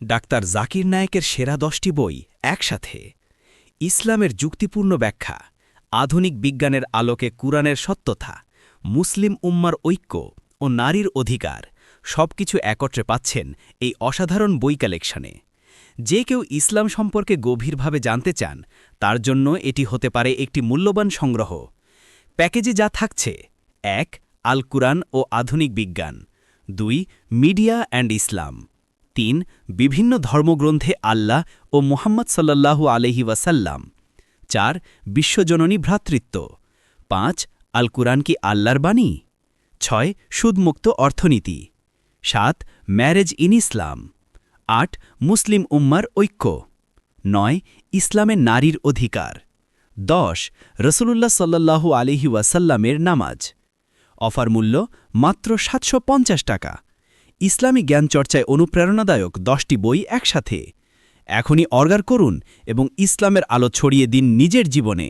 Doctor Zakir নায়েকের সেরা দশটি বই একসাথে। ইসলামের যুক্তিপূর্ণ ব্যাখ্যা, আধুনিক বিজ্ঞানের আলোকে কুরআনের সত্যতা, মুসলিম উম্মার ঐক্য ও নারীর অধিকার সবকিছু একত্রে পাচ্ছেন এই অসাধারণ বই কালেকশনে। যে কেউ ইসলাম সম্পর্কে গভীরভাবে জানতে চান, তার জন্য এটি হতে পারে একটি মূল্যবান সংগ্রহ। প্যাকেজে যা থাকছে, এক আল কুরআন ও আধুনিক বিজ্ঞান, দুই, মিডিয়া অ্যান্ড ইসলাম। তিন বিভিন্ন ধর্মগ্রন্থে আল্লাহ ও মুহাম্মদ সাল্লাল্লাহু আলহি ওয়াসাল্লাম। চার, বিশ্বজননী ভ্রাতৃত্ব। পাঁচ আল কুরআন কি আল্লাহর বাণী? ছয়, সুদমুক্ত অর্থনীতি। সাত, ম্যারেজ ইন ইসলাম। আট, মুসলিম উম্মার ঐক্য। নয়, ইসলামে নারীর অধিকার। দশ, রসুলুল্লাহ সাল্লাল্লাহু আলিহি ওয়াসাল্লামের নামাজ। অফার মূল্য মাত্র সাতশো পঞ্চাশ টাকা। ইসলামী জ্ঞান চর্চায় অনুপ্রেরণাদায়ক দশটি বই একসাথে। এখনই অর্গার করুন এবং ইসলামের আলো ছড়িয়ে দিন নিজের জীবনে।